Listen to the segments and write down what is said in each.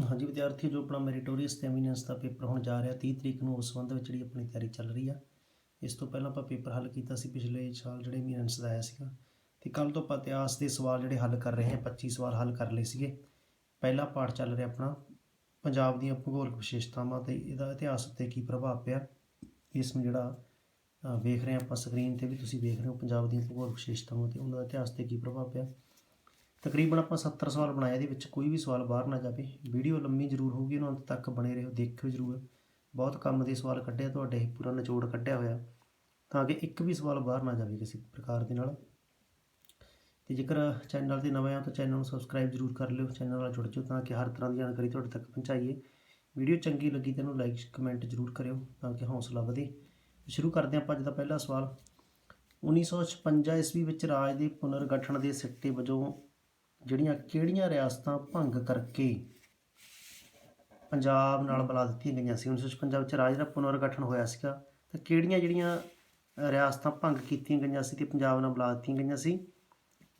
ਹਾਂਜੀ ਵਿਦਿਆਰਥੀ ਜੋ ਆਪਣਾ ਮੈਰੀਟੋਰੀਅਸ ਤੇ ਐਮੀਨੈਂਸ ਦਾ ਪੇਪਰ ਹੁਣ ਜਾ ਰਿਹਾ 30 ਤਰੀਕ ਨੂੰ ਉਸ ਸੰਬੰਧ ਵਿੱਚ ਜਿਹੜੀ ਆਪਣੀ ਤਿਆਰੀ ਚੱਲ ਰਹੀ ਆ, ਇਸ ਤੋਂ ਪਹਿਲਾਂ ਆਪਾਂ ਪੇਪਰ ਹੱਲ ਕੀਤਾ ਸੀ ਪਿਛਲੇ ਸਾਲ ਜਿਹੜੇ ਐਮੀਨੈਂਸ ਦਾ ਆਇਆ ਸੀਗਾ। ਤੇ ਕੱਲ ਤੋਂ ਆਪਾਂ ਇਤਿਹਾਸ ਦੇ ਸਵਾਲ ਜਿਹੜੇ ਹੱਲ ਕਰ ਰਹੇ ਹਾਂ 25 ਸਵਾਲ ਹੱਲ ਕਰ ਲਏ ਸੀਗੇ। ਪਹਿਲਾ ਪਾਠ ਚੱਲ ਰਿਹਾ ਆਪਣਾ, ਪੰਜਾਬ ਦੀਆਂ ਭੂਗੋਲਿਕ ਵਿਸ਼ੇਸ਼ਤਾਵਾਂ ਤੇ ਇਹਦਾ ਇਤਿਹਾਸ ਉੱਤੇ ਕੀ ਪ੍ਰਭਾਵ ਪਿਆ, ਇਸ ਨੂੰ ਜਿਹੜਾ ਵੇਖ ਰਹੇ ਹਾਂ ਆਪਾਂ ਸਕਰੀਨ ਤੇ ਵੀ ਤੁਸੀਂ ਵੇਖ ਰਹੇ ਹੋ, ਪੰਜਾਬ ਦੀਆਂ ਭੂਗੋਲਿਕ ਵਿਸ਼ੇਸ਼ਤਾਵਾਂ ਤੇ ਉਹਨਾਂ ਦਾ ਇਤਿਹਾਸ ਤੇ ਕੀ ਪ੍ਰਭਾਵ ਪਿਆ। ਤਕਰੀਬਨ ਆਪਾਂ 70 ਸਵਾਲ ਬਣਾਏ, ਇਹਦੇ ਵਿੱਚ ਕੋਈ ਵੀ ਸਵਾਲ ਬਾਹਰ ਨਾ ਜਾਵੇ। ਵੀਡੀਓ ਲੰਮੀ ਜ਼ਰੂਰ ਹੋਊਗੀ, ਉਹਨਾਂ ਅੰਤ ਤੱਕ ਬਣੇ ਰਹੋ, ਦੇਖਿਓ ਜ਼ਰੂਰ। ਬਹੁਤ ਕੰਮ ਦੇ ਸਵਾਲ ਕੱਢਿਆ, ਤੁਹਾਡੇ ਪੂਰਾ ਨਿਚੋੜ ਕੱਢਿਆ ਹੋਇਆ। ਤਾਂ ਕਿ ਇੱਕ ਵੀ ਸਵਾਲ ਬਾਹਰ ਨਾ ਜਾਵੇ ਕਿਸੇ ਪ੍ਰਕਾਰ ਦੇ ਨਾਲ। ਤੇ ਜੇਕਰ ਚੈਨਲ ਤੇ ਨਵੇਂ ਆ ਤਾਂ ਚੈਨਲ ਨੂੰ ਸਬਸਕ੍ਰਾਈਬ ਜ਼ਰੂਰ ਕਰ ਲਿਓ, ਚੈਨਲ ਨਾਲ ਜੁੜ ਜਾਓ ਤਾਂ ਕਿ ਹਰ ਤਰ੍ਹਾਂ ਦੀ ਜਾਣਕਾਰੀ ਤੁਹਾਡੇ ਤੱਕ ਪਹੁੰਚਾਈਏ। ਵੀਡੀਓ ਚੰਗੀ ਲੱਗੀ ਤਾਂ ਇਹਨੂੰ ਲਾਈਕ, ਕਮੈਂਟ ਜ਼ਰੂਰ ਕਰਿਓ ਤਾਂ ਕਿ ਹੌਸਲਾ ਵਧੇ। ਸ਼ੁਰੂ ਕਰਦੇ ਹਾਂ ਆਪਾਂ ਅੱਜ ਦਾ ਪਹਿਲਾ ਸਵਾਲ। 1956 ਈਸਵੀ ਵਿੱਚ ਰਾਜ ਦੇ ਪੁਨਰਗਠਨ ਦੇ ਸਿੱਟੇ ਵਜੋਂ ਜਿਹੜੀਆਂ ਕਿਹੜੀਆਂ ਰਿਆਸਤਾਂ ਭੰਗ ਕਰਕੇ ਪੰਜਾਬ ਨਾਲ ਬੁਲਾ ਦਿੱਤੀਆਂ ਗਈਆਂ ਸੀ? 1956 ਵਿੱਚ ਰਾਜ ਦਾ ਪੁਨਰਗਠਨ ਹੋਇਆ ਸੀਗਾ। ਤਾਂ ਕਿਹੜੀਆਂ ਜਿਹੜੀਆਂ ਰਿਆਸਤਾਂ ਭੰਗ ਕੀਤੀਆਂ ਗਈਆਂ ਸੀ ਤੇ ਪੰਜਾਬ ਨਾਲ ਬੁਲਾ ਦਿੱਤੀਆਂ ਗਈਆਂ ਸੀ?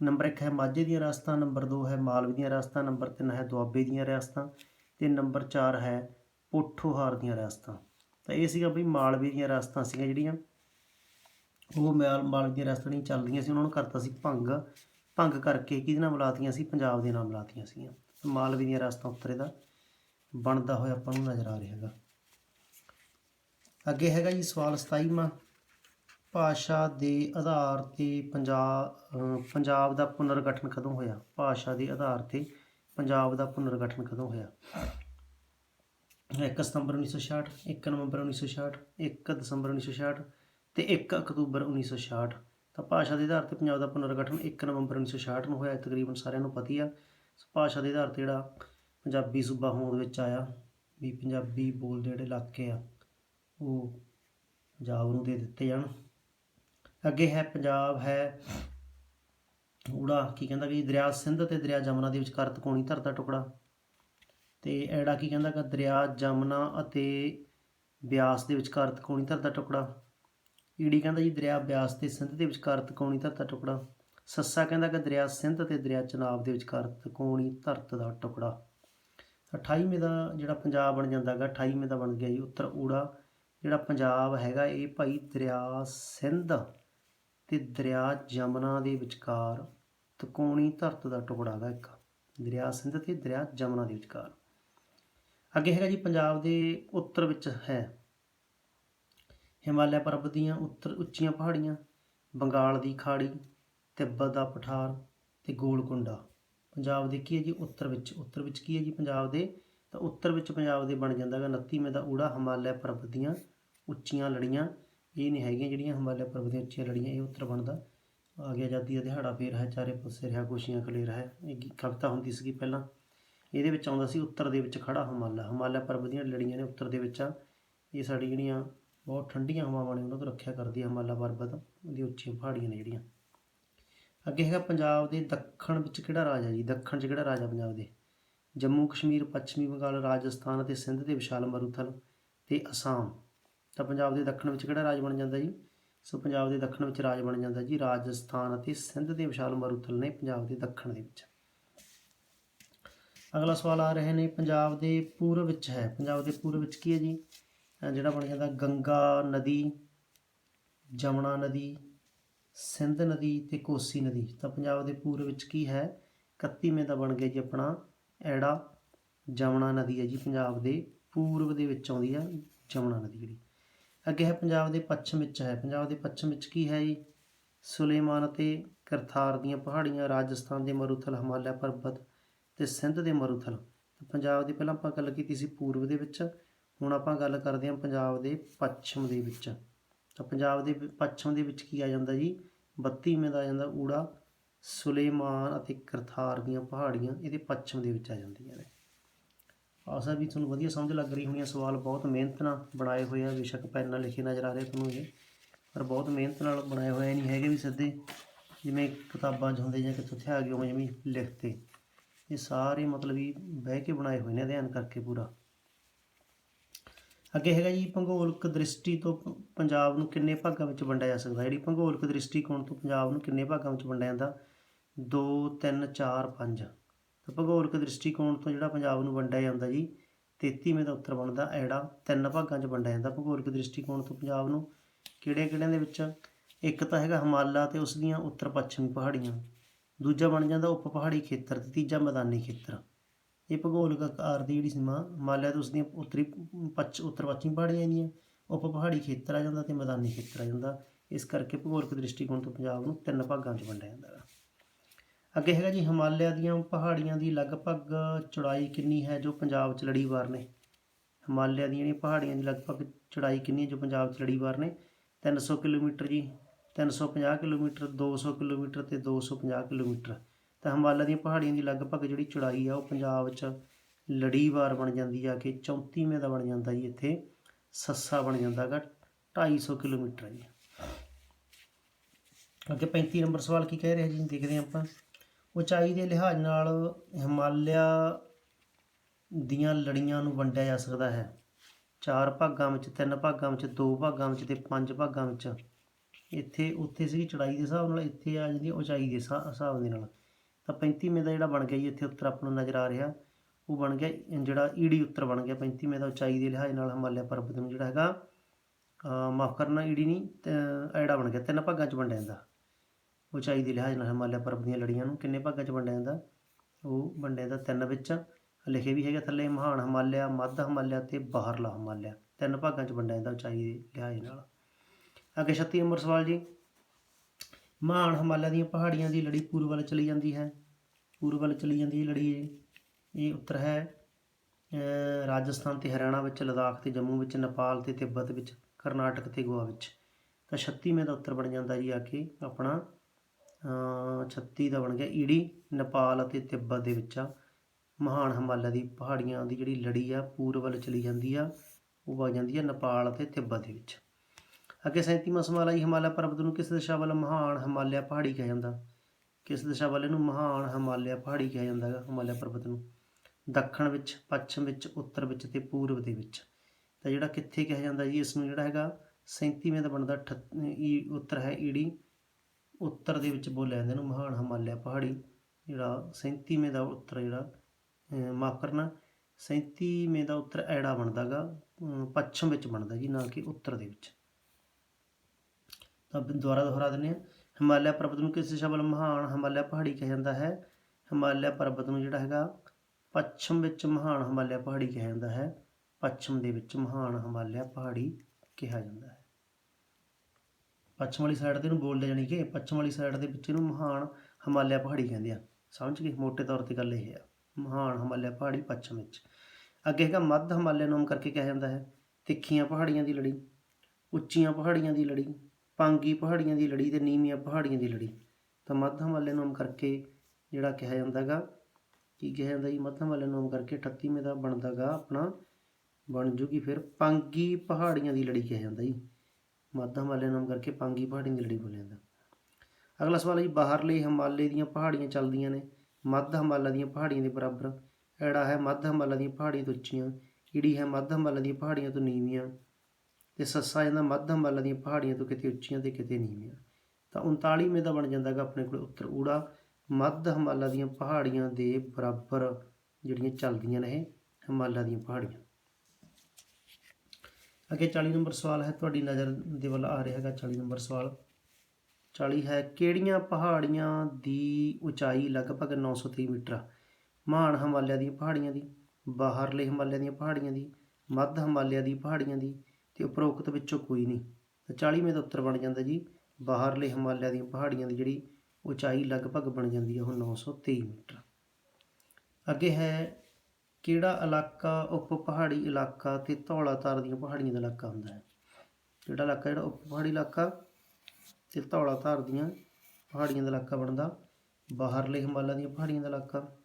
ਨੰਬਰ 1 ਹੈ ਮਾਝੇ ਦੀਆਂ ਰਿਆਸਤਾਂ, ਨੰਬਰ 2 ਹੈ ਮਾਲਵੇ ਦੀਆਂ ਰਿਆਸਤਾਂ, ਨੰਬਰ 3 ਹੈ ਦੁਆਬੇ ਦੀਆਂ ਰਿਆਸਤਾਂ ਤੇ ਨੰਬਰ 4 ਹੈ ਪੋਠੋਹਾਰ ਦੀਆਂ ਰਿਆਸਤਾਂ। ਤਾਂ ਇਹ ਸੀਗਾ ਵੀ ਮਾਲਵੇ ਦੀਆਂ ਰਿਆਸਤਾਂ ਸੀਗੀਆਂ ਜਿਹੜੀਆਂ। ਉਹ ਮਾਲ, ਮਾਲਵੇ ਦੀਆਂ ਰਿਆਸਤਾਂ ਨਹੀਂ ਚੱਲਦੀਆਂ ਸੀ, ਉਹਨਾਂ ਨੂੰ ਕਰਤਾ ਸੀ ਭੰਗ। ਭੰਗ ਕਰਕੇ ਕਿਹਦੇ ਨਾਲ ਮਿਲਾਤੀਆਂ ਸੀ, ਪੰਜਾਬ ਦੇ ਨਾਲ ਮਿਲਾਤੀਆਂ ਸੀਗੀਆਂ। ਮਾਲਵੇ ਦੀਆਂ ਰਸਤਾ ਉੱਤਰੇ ਦਾ ਬਣਦਾ ਹੋਇਆ ਆਪਾਂ ਨੂੰ ਨਜ਼ਰ ਆ ਰਿਹਾ ਹੈਗਾ। ਅੱਗੇ ਹੈਗਾ ਜੀ ਸਵਾਲ 27ਵਾਂ ਭਾਸ਼ਾ ਦੇ ਆਧਾਰ ਤੇ ਪੰਜਾਬ ਪੰਜਾਬ ਦਾ ਪੁਨਰਗਠਨ ਕਦੋਂ ਹੋਇਆ? ਭਾਸ਼ਾ ਦੇ ਆਧਾਰ ਤੇ ਪੰਜਾਬ ਦਾ ਪੁਨਰਗਠਨ ਕਦੋਂ ਹੋਇਆ? 1 ਸਤੰਬਰ 1966 1 ਨਵੰਬਰ 1966 1 ਦਸੰਬਰ 1966 ਤੇ 1 ਅਕਤੂਬਰ 1966 ਤਾਂ ਭਾਸ਼ਾ ਦੇ ਆਧਾਰ ਤੇ ਪੰਜਾਬ ਦਾ ਪੁਨਰਗਠਨ 1 ਨਵੰਬਰ 1966 ਨੂੰ ਹੋਇਆ, ਤਕਰੀਬਨ ਸਾਰਿਆਂ ਨੂੰ ਪਤਾ ਹੀ ਆ। ਸੋ ਭਾਸ਼ਾ ਦੇ ਆਧਾਰ ਤੇ ਜਿਹੜਾ ਪੰਜਾਬੀ ਸੂਬਾ ਹੋਂਦ ਵਿੱਚ ਆਇਆ, ਵੀ ਪੰਜਾਬੀ ਬੋਲਦੇ ਜਿਹੜੇ ਇਲਾਕੇ ਆ, ਉਹ ਪੰਜਾਬ ਨੂੰ ਦੇ ਦਿੱਤੇ ਜਾਣ। ਅੱਗੇ ਹੈ ਪੰਜਾਬ, ਹੈ ਊੜਾ, ਕੀ ਕਹਿੰਦਾ ਵੀ ਦਰਿਆ ਸਿੰਧ ਤੇ ਦਰਿਆ ਜਮਨਾ ਦੇ ਵਿਚਕਾਰ ਤਕੋਣੀ ਧਰ ਦਾ ਟੁਕੜਾ। ਤੇ ਐੜਾ ਕੀ ਕਹਿੰਦਾ ਕਿ ਦਰਿਆ ਜਮਨਾ ਅਤੇ ਬਿਆਸ ਦੇ ਵਿਚਕਾਰ ਤਕੋਣੀ ਧਰ ਦਾ ਟੁਕੜਾ। ਈੜੀ ਕਹਿੰਦਾ ਜੀ ਦਰਿਆ ਬਿਆਸ ਤੇ ਸਿੰਧ ਦੇ ਵਿਚਕਾਰ ਤਕੋਣੀ ਧਰ ਦਾ ਟੁਕੜਾ। ਸੱਸਾ ਕਹਿੰਦਾ ਕਿ ਦਰਿਆ ਸਿੰਧ ਤੇ ਦਰਿਆ ਚਨਾਬ ਦੇ ਵਿਚਕਾਰ ਤਕੋਣੀ ਧਰਤ ਦਾ ਟੁਕੜਾ। ਤਾਂ 28ਵੇਂ ਦਾ ਜਿਹੜਾ ਪੰਜਾਬ ਬਣ ਜਾਂਦਾ ਹੈਗਾ 28ਵੇਂ ਦਾ ਬਣ ਗਿਆ ਜੀ ਉੱਤਰ ਊੜਾ। ਜਿਹੜਾ ਪੰਜਾਬ ਹੈਗਾ ਇਹ ਭਾਈ ਦਰਿਆ ਸਿੰਧ ਤੇ ਦਰਿਆ ਜਮਨਾ ਦੇ ਵਿਚਕਾਰ ਤਕੋਣੀ ਧਰਤ ਦਾ ਟੁਕੜਾ ਹੈਗਾ ਇੱਕ। ਦਰਿਆ ਸਿੰਧ ਤੇ ਦਰਿਆ ਜਮਨਾ ਦੇ ਵਿਚਕਾਰ। ਅੱਗੇ ਹੈਗਾ ਜੀ ਪੰਜਾਬ ਦੇ ਉੱਤਰ ਵਿੱਚ ਹੈ। ਹਿਮਾਲਿਆ ਪਰਬਤ ਦੀਆਂ ਉੱਤਰ ਉੱਚੀਆਂ ਪਹਾੜੀਆਂ, ਬੰਗਾਲ ਦੀ ਖਾੜੀ ਤਿੱਬਤ ਦਾ ਪਠਾਰ ਤੇ ਗੋਲਕੁੰਡਾ। ਪੰਜਾਬ ਦੇ ਕੀ ਹੈ ਜੀ? ਉੱਤਰ ਵਿੱਚ। ਉੱਤਰ ਵਿੱਚ ਕੀ ਹੈ ਜੀ ਪੰਜਾਬ ਦੇ? ਤਾਂ ਉੱਤਰ ਵਿੱਚ ਪੰਜਾਬ ਦੇ ਬਣ ਜਾਂਦਾ ਹੈਗਾ 29ਵੇਂ ਦਾ ਊੜਾ ਹਿਮਾਲਿਆ ਪਰਬਤ ਦੀਆਂ ਉੱਚੀਆਂ ਲੜੀਆਂ। ਇਹ ਨਹੀਂ ਹੈਗੀਆਂ ਜਿਹੜੀਆਂ ਹਿਮਾਲਿਆ ਪਰਬਤ ਦੀਆਂ ਉੱਚੀਆਂ ਲੜੀਆਂ, ਇਹ ਉੱਤਰ ਬਣਦਾ। ਆ ਗਿਆ ਆਜ਼ਾਦੀ ਦਾ ਦਿਹਾੜਾ, ਫੇਰ ਹੈ ਚਾਰੇ ਪਾਸੇ ਰਿਹਾ ਖੁਸ਼ੀਆਂ ਖਲੇ ਹੈ। ਇਹ ਕਵਿਤਾ ਹੁੰਦੀ ਸੀਗੀ ਪਹਿਲਾਂ? ਇਹਦੇ ਵਿੱਚ ਆਉਂਦਾ ਸੀ ਉੱਤਰ ਦੇ ਵਿੱਚ ਖੜਾ ਹਿਮਾਲਾ ਹਿਮਾਲਿਆ ਪਰਬਤ ਦੀਆਂ ਲੜੀਆਂ ਨੇ ਉੱਤਰ ਦੇ ਵਿੱਚ ਆ। ਇਹ ਸਾਡੀ ਜਿਹੜੀਆਂ ਬਹੁਤ ਠੰਡੀਆਂ ਹਵਾਵਾਂ ਨੇ ਉਹਨਾਂ ਤੋਂ ਰੱਖਿਆ ਕਰਦੀ ਹੈ ਹਿਮਾਲਿਆ ਪਰਬਤ, ਉਹਦੀਆਂ ਉੱਚੀਆਂ ਪਹਾੜੀਆਂ ਨੇ ਜਿਹੜੀਆਂ। ਅੱਗੇ ਹੈਗਾ ਪੰਜਾਬ ਦੇ ਦੱਖਣ ਵਿੱਚ ਕਿਹੜਾ ਰਾਜ ਹੈ ਜੀ? ਦੱਖਣ 'ਚ ਕਿਹੜਾ ਰਾਜ ਹੈ ਪੰਜਾਬ ਦੇ? ਜੰਮੂ ਕਸ਼ਮੀਰ, ਪੱਛਮੀ ਬੰਗਾਲ, ਰਾਜਸਥਾਨ ਅਤੇ ਸਿੰਧ ਦੇ ਵਿਸ਼ਾਲ ਮਰੂਥਲ ਤੇ ਅਸਾਮ। ਤਾਂ ਪੰਜਾਬ ਦੇ ਦੱਖਣ ਵਿੱਚ ਕਿਹੜਾ ਰਾਜ ਬਣ ਜਾਂਦਾ ਜੀ? ਸੋ ਪੰਜਾਬ ਦੇ ਦੱਖਣ ਵਿੱਚ ਰਾਜ ਬਣ ਜਾਂਦਾ ਜੀ ਰਾਜਸਥਾਨ ਅਤੇ ਸਿੰਧ ਦੇ ਵਿਸ਼ਾਲ ਮਰੂਥਲ ਨੇ ਪੰਜਾਬ ਦੇ ਦੱਖਣ ਦੇ ਵਿੱਚ। ਅਗਲਾ ਸਵਾਲ ਆ ਰਹੇ ਨੇ, ਪੰਜਾਬ ਦੇ ਪੂਰਬ ਵਿੱਚ ਹੈ। ਪੰਜਾਬ ਦੇ ਪੂਰਬ ਵਿੱਚ ਕੀ ਹੈ ਜੀ? ਜਿਹੜਾ ਬਣ ਜਾਂਦਾ ਗੰਗਾ ਨਦੀ, ਜਮਨਾ ਨਦੀ, ਸਿੰਧ ਨਦੀ ਤੇ ਕੋਸੀ ਨਦੀ। ਤਾਂ ਪੰਜਾਬ ਦੇ ਪੂਰਬ ਵਿੱਚ ਕੀ ਹੈ? 31ਵੇਂ ਦਾ ਬਣ ਗਿਆ ਜੀ ਆਪਣਾ ਐੜਾ, ਜਮਨਾ ਨਦੀ ਹੈ ਜੀ ਪੰਜਾਬ ਦੇ ਪੂਰਬ ਦੇ ਵਿੱਚ ਆਉਂਦੀ ਆ ਜਮਨਾ ਨਦੀ ਜਿਹੜੀ। ਅੱਗੇ ਹੈ ਪੰਜਾਬ ਦੇ ਪੱਛਮ ਵਿੱਚ ਹੈ। ਪੰਜਾਬ ਦੇ ਪੱਛਮ ਵਿੱਚ ਕੀ ਹੈ ਜੀ? ਸੁਲੇਮਾਨ ਅਤੇ ਕਰਤਾਰ ਦੀਆਂ ਪਹਾੜੀਆਂ, ਰਾਜਸਥਾਨ ਦੇ ਮਰੂਥਲ, ਹਿਮਾਲਿਆ ਪਰਬਤ ਤੇ ਸਿੰਧ ਦੇ ਮਰੂਥਲ। ਪੰਜਾਬ ਦੀ ਪਹਿਲਾਂ ਆਪਾਂ ਗੱਲ ਕੀਤੀ ਸੀ ਪੂਰਬ ਦੇ ਵਿੱਚ। ਹੁਣ ਆਪਾਂ ਗੱਲ ਕਰਦੇ ਹਾਂ ਪੰਜਾਬ ਦੇ ਪੱਛਮ ਦੇ ਵਿੱਚ। ਤਾਂ ਪੰਜਾਬ ਦੇ ਪੱਛਮ ਦੇ ਵਿੱਚ ਕੀ ਆ ਜਾਂਦਾ ਜੀ? 32ਵੇਂ ਦਾ ਆ ਜਾਂਦਾ ਊੜਾ, ਸੁਲੇਮਾਨ ਅਤੇ ਕਰਤਾਰ ਦੀਆਂ ਪਹਾੜੀਆਂ ਇਹਦੇ ਪੱਛਮ ਦੇ ਵਿੱਚ ਆ ਜਾਂਦੀਆਂ ਨੇ। ਆਸਾ ਵੀ ਤੁਹਾਨੂੰ ਵਧੀਆ ਸਮਝ ਲੱਗ ਰਹੀ ਹੋਣੀ ਸਵਾਲ ਬਹੁਤ ਮਿਹਨਤ ਨਾਲ ਬਣਾਏ ਹੋਏ ਆ। ਬੇਸ਼ੱਕ ਪੈਨ ਨਾਲ ਲਿਖੇ ਨਜ਼ਰ ਆ ਰਹੇ ਤੁਹਾਨੂੰ ਇਹ। ਪਰ ਬਹੁਤ ਮਿਹਨਤ ਨਾਲ ਬਣਾਏ ਹੋਏ ਨਹੀਂ ਹੈਗੇ ਵੀ ਸਿੱਧੇ। ਜਿਵੇਂ ਕਿਤਾਬਾਂ 'ਚ ਹੁੰਦੇ ਜਾਂ ਕਿੱਥੋਂ ਇੱਥੇ ਆ ਗਏ ਉਵੇਂ ਜਿਵੇਂ ਲਿਖਤੇ। ਇਹ ਸਾਰੇ ਮਤਲਬ ਵੀ ਬਹਿ ਕੇ ਬਣਾਏ ਹੋਏ ਨੇ, ਅਧਿਐਨ ਕਰਕੇ ਪੂਰਾ। ਅੱਗੇ ਹੈਗਾ ਜੀ ਭੂਗੋਲਿਕ ਦ੍ਰਿਸ਼ਟੀ ਤੋਂ ਪੰਜਾਬ ਨੂੰ ਕਿੰਨੇ ਭਾਗਾਂ ਵਿੱਚ ਵੰਡਿਆ ਜਾ ਸਕਦਾ? ਜਿਹੜੀ ਭੂਗੋਲਿਕ ਦ੍ਰਿਸ਼ਟੀਕੋਣ ਤੋਂ ਪੰਜਾਬ ਨੂੰ ਕਿੰਨੇ ਭਾਗਾਂ ਵਿੱਚ ਵੰਡਿਆ ਜਾਂਦਾ? 2 3 4 5 ਤਾਂ ਭੂਗੋਲਿਕ ਦ੍ਰਿਸ਼ਟੀਕੋਣ ਤੋਂ ਜਿਹੜਾ ਪੰਜਾਬ ਨੂੰ ਵੰਡਿਆ ਜਾਂਦਾ ਜੀ 33ਵੇਂ ਦਾ ਉੱਤਰ ਬਣਦਾ ਐੜਾ ਤਿੰਨ ਭਾਗਾਂ 'ਚ ਵੰਡਿਆ ਜਾਂਦਾ ਭੂਗੋਲਿਕ ਦ੍ਰਿਸ਼ਟੀਕੋਣ ਤੋਂ ਪੰਜਾਬ ਨੂੰ। ਕਿਹੜੇ ਕਿਹੜਿਆਂ ਦੇ ਵਿੱਚ? ਇੱਕ ਤਾਂ ਹੈਗਾ ਹਿਮਾਲਾ ਤੇ ਉਸ ਦੀਆਂ ਉੱਤਰ ਪੱਛਮੀ ਪਹਾੜੀਆਂ। ਦੂਜਾ ਬਣ ਜਾਂਦਾ ਉਪ ਪਹਾੜੀ ਖੇਤਰ ਤੇ ਤੀਜਾ ਮੈਦਾਨੀ ਖੇਤਰ। ਇਹ ਭੂਗੋਲਿਕ ਆਕਾਰ ਦੀ ਜਿਹੜੀ ਸੀਮਾ ਹਿਮਾਲਿਆ ਤੇ ਉਸ ਦੀਆਂ ਉੱਤਰੀ ਪੱਛ, ਉੱਤਰ ਪੱਛਮੀ ਪਹਾੜੀਆਂ ਆਉਂਦੀਆਂ ਉਪ ਪਹਾੜੀ ਖੇਤਰ ਆ ਜਾਂਦਾ ਤੇ ਮੈਦਾਨੀ ਖੇਤਰ ਆ ਜਾਂਦਾ। ਇਸ ਕਰਕੇ ਭੂਗੋਲਿਕ ਦ੍ਰਿਸ਼ਟੀਕੋਣ ਤੋਂ ਪੰਜਾਬ ਨੂੰ ਤਿੰਨ ਭਾਗਾਂ 'ਚ ਵੰਡਿਆ ਜਾਂਦਾ ਹੈ ਅੱਗੇ ਹੈਗਾ ਜੀ ਹਿਮਾਲਿਆ ਦੀਆਂ ਪਹਾੜੀਆਂ ਦੀ ਲਗਭਗ ਚੌੜਾਈ ਕਿੰਨੀ ਹੈ ਜੋ ਪੰਜਾਬ 'ਚ ਲੜੀਵਾਰ ਨੇ? ਹਿਮਾਲਿਆ ਦੀਆਂ ਜਿਹੜੀਆਂ ਪਹਾੜੀਆਂ ਦੀ ਲਗਭਗ ਚੌੜਾਈ ਕਿੰਨੀ ਹੈ ਜੋ ਪੰਜਾਬ 'ਚ ਲੜੀਵਾਰ ਨੇ? 300 ਕਿਲੋਮੀਟਰ ਜੀ 350 ਕਿਲੋਮੀਟਰ 200 ਕਿਲੋਮੀਟਰ ਤੇ 250 ਕਿਲੋਮੀਟਰ। ਤਾਂ ਹਿਮਾਲਿਆ ਦੀਆਂ ਪਹਾੜੀਆਂ ਦੀ ਲਗਭਗ ਜਿਹੜੀ ਚੌੜਾਈ ਆ, ਉਹ ਪੰਜਾਬ 'ਚ ਲੜੀਵਾਰ ਬਣ ਜਾਂਦੀ ਆ ਕਿ 34ਵੇਂ ਦਾ ਬਣ ਜਾਂਦਾ ਜੀ ਇੱਥੇ, ਸੱਸਾ ਬਣ ਜਾਂਦਾ ਹੈਗਾ 250 ਕਿਲੋਮੀਟਰ ਜੀ। ਅੱਗੇ 35 ਨੰਬਰ ਸਵਾਲ ਕੀ ਕਹਿ ਰਿਹਾ ਜੀ, ਦੇਖਦੇ ਹਾਂ ਆਪਾਂ। ਉਚਾਈ ਦੇ ਲਿਹਾਜ਼ ਨਾਲ ਹਿਮਾਲਿਆ ਦੀਆਂ ਲੜੀਆਂ ਨੂੰ ਵੰਡਿਆ ਜਾ ਸਕਦਾ ਹੈ। ਚਾਰ ਭਾਗਾਂ ਵਿੱਚ, ਤਿੰਨ ਭਾਗਾਂ ਵਿੱਚ, ਦੋ ਭਾਗਾਂ ਵਿੱਚ ਤੇ ਪੰਜ ਭਾਗਾਂ ਵਿੱਚ। ਇੱਥੇ, ਉੱਥੇ ਸੀਗੀ ਚੜਾਈ ਦੇ ਹਿਸਾਬ ਨਾਲ, ਇੱਥੇ ਆ ਜਾਂਦੀ ਉਚਾਈ ਦੇ ਹਿਸਾ- ਹਿਸਾਬ ਦੇ ਨਾਲ। ਤਾਂ 35ਵੇਂ ਦਾ ਜਿਹੜਾ ਬਣ ਗਿਆ ਜੀ, ਇੱਥੇ ਉੱਤਰ ਆਪਾਂ ਨੂੰ ਨਜ਼ਰ ਆ ਰਿਹਾ, ਉਹ ਬਣ ਗਿਆ ਜਿਹੜਾ ਈੜੀ ਉੱਤਰ ਬਣ ਗਿਆ 35ਵੇਂ ਦਾ ਉਚਾਈ ਦੇ ਲਿਹਾਜ਼ ਨਾਲ ਹਿਮਾਲਿਆ ਪਰਬਤ ਨੂੰ ਜਿਹੜਾ ਹੈਗਾ ਮਾਫ ਕਰਨਾ ਈੜੀ ਨਹੀਂ, ਤੇ ਐੜਾ ਬਣ ਗਿਆ, ਤਿੰਨ ਭਾਗਾਂ 'ਚ ਵੰਡਿਆ ਜਾਂਦਾ। ਉਚਾਈ ਦੇ ਲਿਹਾਜ਼ ਨਾਲ ਹਿਮਾਲਿਆ ਪਰਬਤ ਦੀਆਂ ਲੜੀਆਂ ਨੂੰ ਕਿੰਨੇ ਭਾਗਾਂ 'ਚ ਵੰਡਿਆ ਜਾਂਦਾ, ਉਹ ਵੰਡਿਆ ਜਾਂਦਾ ਤਿੰਨ ਵਿੱਚ। ਲਿਖੇ ਵੀ ਹੈਗੇ ਥੱਲੇ, ਮਹਾਨ ਹਿਮਾਲਿਆ, ਮੱਧ ਹਿਮਾਲਿਆ ਤੇ ਬਾਹਰਲਾ ਹਿਮਾਲਿਆ, ਤਿੰਨ ਭਾਗਾਂ 'ਚ ਵੰਡਿਆ ਜਾਂਦਾ ਉਚਾਈ ਦੇ ਲਿਹਾਜ਼ ਨਾਲ। ਅੱਗੇ 36 ਨੰਬਰ ਸਵਾਲ ਜੀ। ਮਹਾਨ ਹਿਮਾਲਿਆ ਦੀਆਂ ਪਹਾੜੀਆਂ ਦੀ ਲੜੀ ਪੂਰਬ ਵੱਲ ਚਲੀ ਜਾਂਦੀ ਹੈ। ਪੂਰਬ ਵੱਲ ਚਲੀ ਜਾਂਦੀ ਹੈ ਲੜੀ ਇਹ ਉੱਤਰ ਹੈ ਰਾਜਸਥਾਨ ਤੇ ਹਰਿਆਣਾ ਵਿੱਚ, ਲਦਾਖ ਤੇ ਜੰਮੂ ਵਿੱਚ, ਨੇਪਾਲ ਤੇ ਤਿੱਬਤ ਵਿੱਚ, ਕਰਨਾਟਕ ਤੇ ਗੋਆ ਵਿੱਚ। ਤਾਂ 36ਵੇਂ ਦਾ ਉੱਤਰ ਬਣ ਜਾਂਦਾ ਜੀ ਆ ਕੇ ਆਪਣਾ, ਅਹ 36 ਦਾ ਬਣ ਗਿਆ ਈੜੀ ਨੇਪਾਲ ਅਤੇ ਤਿੱਬਤ ਦੇ ਵਿੱਚ ਆ। ਮਹਾਨ ਹਿਮਾਲਿਆ ਦੀ ਪਹਾੜੀਆਂ ਦੀ ਜਿਹੜੀ ਲੜੀ ਆ ਪੂਰਬ ਵੱਲ ਚਲੀ ਜਾਂਦੀ ਆ, ਉਹ ਵਗ ਜਾਂਦੀ ਆ ਨੇਪਾਲ ਅਤੇ ਤਿੱਬਤ ਦੇ ਵਿੱਚ। ਅੱਗੇ 37ਵਾਂ ਸਵਾਲ ਹੈ ਜੀ, ਹਿਮਾਲਿਆ ਪਰਬਤ ਨੂੰ ਕਿਸ ਦਿਸ਼ਾ ਵੱਲ ਮਹਾਨ ਹਿਮਾਲਿਆ ਪਹਾੜੀ ਕਿਹਾ ਜਾਂਦਾ? ਕਿਸ ਦਿਸ਼ਾ ਵੱਲ ਇਹਨੂੰ ਮਹਾਨ ਹਿਮਾਲਿਆ ਪਹਾੜੀ ਕਿਹਾ ਜਾਂਦਾ ਹੈਗਾ ਹਿਮਾਲਿਆ ਪਰਬਤ ਨੂੰ? ਦੱਖਣ ਵਿੱਚ ਪੱਛਮ ਵਿੱਚ ਉੱਤਰ ਵਿੱਚ ਤੇ ਪੂਰਬ ਦੇ ਵਿੱਚ। ਤਾਂ ਜਿਹੜਾ ਕਿੱਥੇ ਕਿਹਾ ਜਾਂਦਾ ਜੀ ਇਸ ਨੂੰ ਜਿਹੜਾ ਹੈਗਾ 37ਵੇਂ ਦਾ ਬਣਦਾ ਅਠੱਤ- ਈ ਉੱਤਰ ਹੈ ਈੜੀ। ਉੱਤਰ ਦੇ ਵਿੱਚ ਬੋਲਿਆ ਜਾਂਦਾ ਇਹਨੂੰ ਮਹਾਨ ਹਿਮਾਲਿਆ ਪਹਾੜੀ। ਜਿਹੜਾ 37ਵੇਂ ਦਾ ਉੱਤਰ ਜਿਹੜਾ ਮਾਫ ਕਰਨਾ 37ਵੇਂ ਦਾ ਉੱਤਰ ਐੜਾ ਬਣਦਾਗਾ ਪੱਛਮ ਵਿੱਚ ਬਣਦਾ ਜੀ ਨਾ ਕਿ ਉੱਤਰ ਦੇ ਵਿੱਚ। ਤਾਂ ਦੁਬਾਰਾ ਦੁਹਰਾ ਦਿੰਦੇ ਹਾਂ ਹਿਮਾਲਿਆ ਪਰਬਤ ਨੂੰ ਕਿਸ ਸ਼ਬਦ ਮਹਾਨ ਹਿਮਾਲਿਆ ਪਹਾੜੀ ਕਿਹਾ ਜਾਂਦਾ ਹੈ? ਹਿਮਾਲਿਆ ਪਰਬਤ ਨੂੰ ਜਿਹੜਾ ਹੈਗਾ, ਪੱਛਮ ਵਿੱਚ ਮਹਾਨ ਹਿਮਾਲਿਆ ਪਹਾੜੀ ਕਿਹਾ ਜਾਂਦਾ ਹੈ। ਪੱਛਮ ਦੇ ਵਿੱਚ ਮਹਾਨ ਹਿਮਾਲਿਆ ਪਹਾੜੀ ਕਿਹਾ ਜਾਂਦਾ ਹੈ। ਪੱਛਮ ਵਾਲੀ ਸਾਈਡ ਤੇ ਇਹਨੂੰ ਬੋਲਦੇ ਜਾਣੀ ਕਿ ਪੱਛਮ ਵਾਲੀ ਸਾਈਡ ਦੇ ਵਿੱਚ ਇਹਨੂੰ ਮਹਾਨ ਹਿਮਾਲਿਆ ਪਹਾੜੀ ਕਹਿੰਦੇ ਆ। ਸਮਝ ਗਏ? ਮੋٹے ਤੌਰ ਤੇ ਗੱਲ ਇਹ ਆ। ਮਹਾਨ ਹਿਮਾਲਿਆ ਪਹਾੜੀ ਪੱਛਮ ਵਿੱਚ। ਅੱਗੇ ਹੈਗਾ, ਮੱਧ ਹਿਮਾਲਿਆ ਨਾਮ ਕਰਕੇ ਕਿਹਾ ਜਾਂਦਾ ਹੈ। ਤਿੱਖੀਆਂ ਪਹਾੜੀਆਂ ਦੀ ਲੜੀ, ਉੱਚੀਆਂ ਪਹਾੜੀਆਂ ਦੀ ਲੜੀ ਪਾਂਗੀ ਪਹਾੜੀਆਂ ਦੀ ਲੜੀ ਤੇ ਨੀਵੀਆਂ ਪਹਾੜੀਆਂ ਦੀ ਲੜੀ। ਤਾਂ ਮੱਧ ਹਿਮਾਲਿਆ ਨਾਮ ਕਰਕੇ ਜਿਹੜਾ ਕਿਹਾ ਜਾਂਦਾਗਾ ਕੀ ਕਿਹਾ ਜਾਂਦਾ ਜੀ? ਮੱਧ ਵਾਲੇ ਨਾਮ ਕਰਕੇ 38ਵੇਂ ਦਾ ਬਣਦਾਗਾ ਆਪਣਾ, ਬਣ ਜੂਗੀ ਫਿਰ ਪਾਂਗੀ ਪਹਾੜੀਆਂ ਦੀ ਲੜੀ ਕਿਹਾ ਜਾਂਦਾ ਜੀ। ਮੱਧ ਹਿਮਾਲਿਆ ਨਾਮ ਕਰਕੇ ਪਾਂਗੀ ਪਹਾੜੀਆਂ ਦੀ ਲੜੀ ਬੋਲਿਆ ਜਾਂਦਾ। ਅਗਲਾ ਸਵਾਲ ਹੈ ਜੀ, ਬਾਹਰਲੇ ਹਿਮਾਲੇ ਦੀਆਂ ਪਹਾੜੀਆਂ ਚੱਲਦੀਆਂ ਨੇ। ਮੱਧ ਹਿਮਾਲਿਆ ਦੀਆਂ ਪਹਾੜੀਆਂ ਦੇ ਬਰਾਬਰ। ਐੜਾ ਹੈ ਮੱਧ ਹਿਮਾਲਿਆ ਦੀਆਂ ਪਹਾੜੀਆਂ ਤੋਂ ਉੱਚੀਆਂ, ਈੜੀ ਹੈ ਮੱਧ ਹਿਮਾਲਿਆ ਦੀਆਂ ਪਹਾੜੀਆਂ ਤੋਂ ਨੀਵੀਆਂ। ਤੇ ਸੱਸਾ ਜਾਂਦਾ ਮੱਧ ਹਿਮਾਲਿਆ ਦੀਆਂ ਪਹਾੜੀਆਂ ਤੋਂ ਕਿਤੇ ਉੱਚੀਆਂ ਤੇ ਕਿਤੇ ਨੀਵੀਆਂ। ਤਾਂ 39ਵੇਂ ਦਾ ਬਣ ਜਾਂਦਾਗਾ ਆਪਣੇ ਕੋਲ ਉੱਤਰ ਊੜਾ। ਮੱਧ ਹਿਮਾਲਾ ਦੀਆਂ ਪਹਾੜੀਆਂ ਦੇ ਬਰਾਬਰ ਜਿਹੜੀਆਂ ਚੱਲਦੀਆਂ ਨੇ ਇਹ ਹਿਮਾਲਾ ਦੀਆਂ ਪਹਾੜੀਆਂ। ਅੱਗੇ 40 ਨੰਬਰ ਸਵਾਲ ਹੈ, ਤੁਹਾਡੀ ਨਜ਼ਰ ਦੇ ਵੱਲ ਆ ਰਿਹਾ ਹੈਗਾ 40 ਨੰਬਰ ਸਵਾਲ। 40 ਹੈ, ਕਿਹੜੀਆਂ ਪਹਾੜੀਆਂ ਦੀ ਉਚਾਈ ਲਗਭਗ 930 ਮੀਟਰ ਆ? ਮਹਾਨ ਹਿਮਾਲਿਆ ਦੀਆਂ ਪਹਾੜੀਆਂ ਦੀ, ਬਾਹਰਲੇ ਹਿਮਾਲਿਆ ਦੀਆਂ ਪਹਾੜੀਆਂ ਦੀ, ਮੱਧ ਹਿਮਾਲਿਆ ਦੀ ਪਹਾੜੀਆਂ ਦੀ ਤੇ ਉਪਰੋਕਤ ਵਿੱਚੋਂ ਕੋਈ ਨਹੀਂ। ਤਾਂ 40ਵੇਂ ਦਾ ਉੱਤਰ ਬਣ ਜਾਂਦਾ ਜੀ। ਬਾਹਰਲੇ ਹਿਮਾਲਿਆ ਦੀਆਂ ਪਹਾੜੀਆਂ ਦੀ ਜਿਹੜੀ ਉਚਾਈ ਲਗਭਗ ਬਣ ਜਾਂਦੀ ਹੈ ਉਹ 923 ਮੀਟਰ। ਅੱਗੇ ਹੈ ਕਿਹੜਾ ਇਲਾਕਾ? ਉਪ ਪਹਾੜੀ ਇਲਾਕਾ ਤੇ ਧੌਲਾਧਾਰ ਦੀਆਂ ਪਹਾੜੀਆਂ ਦਾ ਇਲਾਕਾ ਹੁੰਦਾ ਹੈ। ਕਿਹੜਾ ਇਲਾਕਾ? ਜਿਹੜਾ ਉਪ ਪਹਾੜੀ ਇਲਾਕਾ ਤੇ ਧੌਲਾਧਾਰ ਦੀਆਂ ਪਹਾੜੀਆਂ ਦਾ ਇਲਾਕਾ ਬਣਦਾ। ਬਾਹਰਲੇ ਹਿਮਾਲਿਆ ਦੀਆਂ ਪਹਾੜੀਆਂ ਦਾ ਇਲਾਕਾ।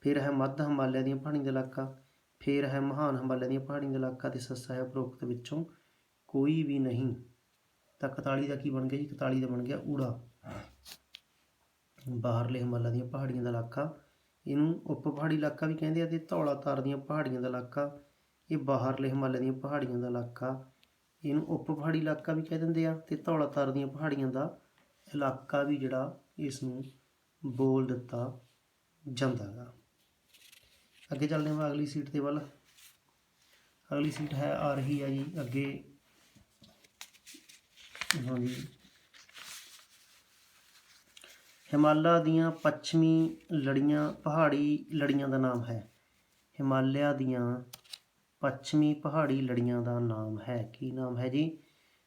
ਫਿਰ ਹੈ ਮੱਧ ਹਿਮਾਲਿਆ ਦੀਆਂ ਪਹਾੜੀਆਂ ਦਾ ਇਲਾਕਾ। ਫਿਰ ਹੈ ਮਹਾਨ ਹਿਮਾਲਿਆ ਦੀਆਂ ਪਹਾੜੀਆਂ ਦਾ ਇਲਾਕਾ ਤੇ ਸੱਸਾ ਹੈ ਉਪਰੋਕਤ ਵਿੱਚੋਂ ਕੋਈ ਵੀ ਨਹੀਂ। ਤਾਂ 41 ਦਾ ਕੀ ਬਣ ਗਿਆ ਜੀ? 41 ਦਾ ਬਣ ਗਿਆ ਊੜਾ। ਬਾਹਰਲੇ ਹਿਮਾਲਿਆ ਦੀਆਂ ਪਹਾੜੀਆਂ ਦਾ ਇਲਾਕਾ। ਇਹਨੂੰ ਉਪ ਪਹਾੜੀ ਇਲਾਕਾ ਵੀ ਕਹਿੰਦੇ ਆ ਤੇ ਧੌਲਾਧਾਰ ਦੀਆਂ ਪਹਾੜੀਆਂ ਦਾ ਇਲਾਕਾ। ਇਹ ਬਾਹਰਲੇ ਹਿਮਾਲਿਆ ਦੀਆਂ ਪਹਾੜੀਆਂ ਦਾ ਇਲਾਕਾ। ਇਹਨੂੰ ਉਪ ਪਹਾੜੀ ਇਲਾਕਾ ਵੀ ਕਹਿ ਦਿੰਦੇ ਆ ਤੇ ਧੌਲਾਧਾਰ ਦੀਆਂ ਪਹਾੜੀਆਂ ਦਾ ਇਲਾਕਾ ਵੀ ਜਿਹੜਾ ਇਸ ਨੂੰ ਬੋਲ ਦਿੱਤਾ ਜਾਂਦਾ ਗਾ ਅੱਗੇ ਚੱਲਦੇ ਹਾਂ ਅਗਲੀ ਸੀਟ ਦੇ ਵੱਲ। ਅਗਲੀ ਸੀਟ ਹੈ ਆ ਰਹੀ ਹੈ ਜੀ ਅੱਗੇ। ਹਾਂਜੀ ਹਿਮਾਲਾ ਦੀਆਂ ਪੱਛਮੀ ਲੜੀਆਂ, ਪਹਾੜੀ ਲੜੀਆਂ ਦਾ ਨਾਮ ਹੈ। ਹਿਮਾਲਿਆ ਦੀਆਂ ਪੱਛਮੀ ਪਹਾੜੀ ਲੜੀਆਂ ਦਾ ਨਾਮ ਹੈ। ਕੀ ਨਾਮ ਹੈ ਜੀ?